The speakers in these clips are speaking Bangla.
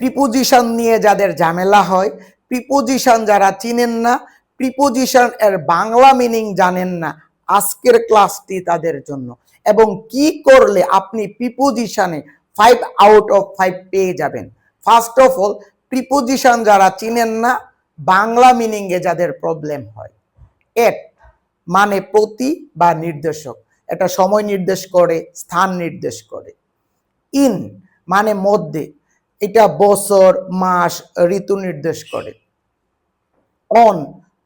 প্রিপোজিশন নিয়ে যাদের ঝামেলা হয় প্রিপোজিশন যারা চিনেন না প্রিপোজিশন এর বাংলা মিনিং জানেন না, আজকের ক্লাসটি তাদের জন্য। এবং কি করলে আপনি প্রিপোজিশনে ফাইভ আউট অফ ফাইভ পেয়ে যাবেন? ফার্স্ট অফ অল প্রিপোজিশন যারা চিনেন না, বাংলা মিনিংয়ে যাদের প্রবলেম হয়। এট মানে প্রতি বা নির্দেশক। এটা সময় নির্দেশ করে, স্থান নির্দেশ করে। ইন মানে মধ্যে। এটা বছর, মাস ঋতু নির্দেশ করে। অন,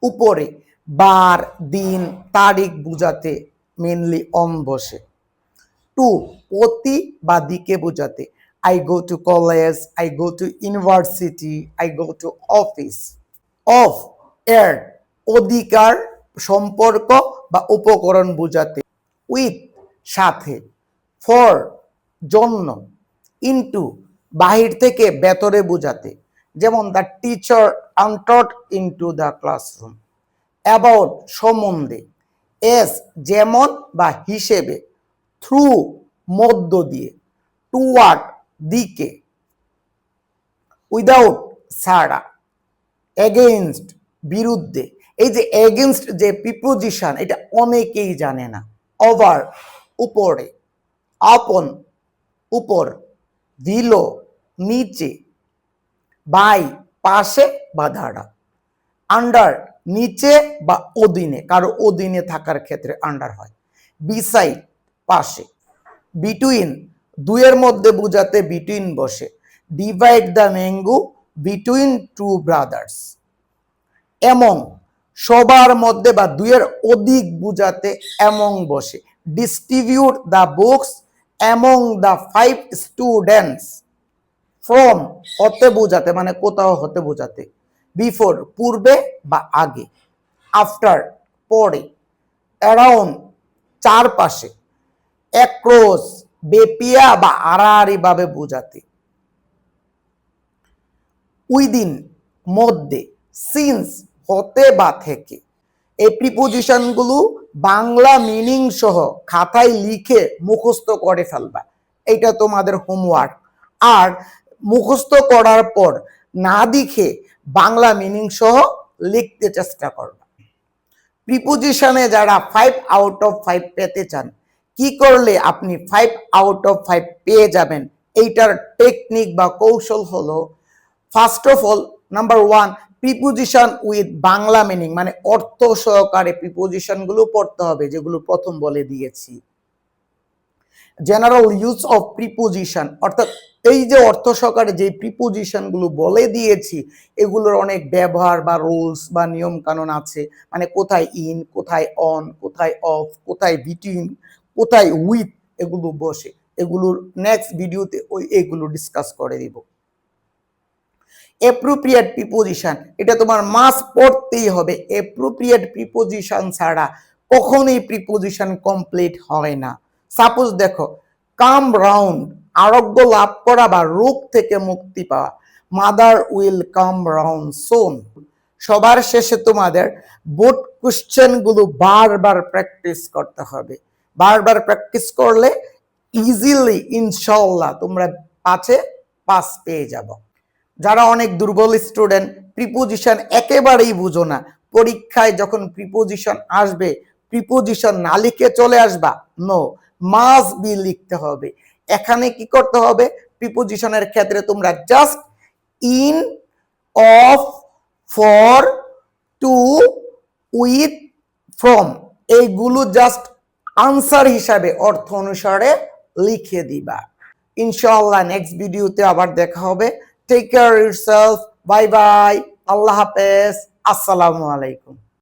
উপরে, বার, দিন, তারিখ বুঝাতে মেনলি অন বসে। টু, প্রতি বা দিকে বোঝাতে। I go to college I go to university I go to office of এর অধিকার, সম্পর্ক বা উপকরণ বোঝাতে। উইথ সাথে। ফর জন্য। ইনটু বাহির থেকে ভেতরে বোঝাতে। যেমন the teacher entered into the classroom about সম্বন্ধে। এস যেমন বা হিসেবে থ্রু মধ্য দিয়ে টুয়ার্ড দিকে। উইদাউট সারা এগেইনস্ট বিরুদ্ধে। এই যে এগেনস্ট যে প্রিপোজিশন এটা অনেকেই জানে না। ওভার উপরে। আপন উপর। দিলো নিচে, বাই পাশে বা ধারা আন্ডার নিচে বা অধীনে, কারও অধীনে থাকার ক্ষেত্রে আন্ডার হয়। বিসাইড পাশে। বিটুইন দুয়ের মধ্যে বুঝাতে বিটুইন বসে। Divide the mango between two brothers among সবার মধ্যে বা দুইয়ের অধিক বুঝাতে এমং বসে। Distribute the books among the five students from হতে বোঝাতে মানে কোথাও হতে বোঝাতে। বিফোর পূর্বে বা আগে। আফটার পরে। অ্যারাউন্ড চারপাশে। অ্যাক্রোস বেপিয়া বা আড়াআড়ি ভাবে বোঝাতে। উইদিন মধ্যে। সিন্স হতে বা থেকে। এই প্রিপোজিশনগুলো বাংলা মিনিং সহ খাতায় লিখে মুখস্থ করে ফেলবা। এটা তোমাদের হোমওয়ার্ক আর মুখস্থ করার পর না দেখে বাংলা মিনিং সহ লিখতে চেষ্টা করবা প্রিপোজিশনে যারা ফাইভ আউট অফ ফাইভ পেতে চান, কি করলে আপনি ফাইভ আউট অফ ফাইভ পেয়ে যাবেন? এইটার টেকনিক বা কৌশল হলো first of all number one preposition with Bangla meaning মানে অর্থ সহকারে প্রিপোজিশনগুলো পড়তে হবে, যেগুলো প্রথম বলে দিয়েছি। জেনারেল ইউজ অফ প্রিপোজিশন অর্থাৎ এই যে অর্থ সহকারে যে প্রিপোজিশনগুলো বলে দিয়েছি, এগুলোর অনেক ব্যবহার বা রুলস বা নিয়ম কানুন আছে। মানে কোথায় ইন কোথায় অন কোথায় অফ কোথায় বিটুইন কোথায় উইথ এগুলো বসে। এগুলোর নেক্সট ভিডিওতে ওই এগুলো ডিসকাস করে দিব। অ্যাপ্রোপ্রিয়েট প্রিপোজিশন এটা তোমার মাস পড়তেই হবে। অ্যাপ্রোপ্রিয়েট প্রিপোজিশন ছাড়া কখনোই প্রিপোজিশন কমপ্লিট হয় না। সাপোজ দেখো কাম রাউন্ড আরোগ্য লাভ করা বা রোগ থেকে মুক্তি পাওয়া। Mother will come round soon সবার শেষে তোমাদের বোর্ড কোশ্চেনগুলো বারবার প্র্যাকটিস করতে হবে। বারবার প্র্যাকটিস করলে ইজিলি ইনশাল্লাহ তোমরা পাঁচে পাস পেয়ে যাব। যারা অনেক দুর্বল স্টুডেন্ট প্রিপোজিশন একেবারেই বুঝো না। পরীক্ষায় যখন প্রিপোজিশন আসবে প্রিপোজিশন না লিখে চলে আসবা নো মাস বি লিখতে হবে। এখানে কি করতে হবে? প্রিপোজিশনের ক্ষেত্রে তোমরা just in of for to with from এইগুলো জাস্ট আনসার হিসাবে, অর্থ অনুসারে লিখে দিবা। ইনশাআল্লাহ নেক্সট ভিডিওতে আবার দেখা হবে। Take care yourself bye bye Allah হাফেজ। আসসালামু আলাইকুম।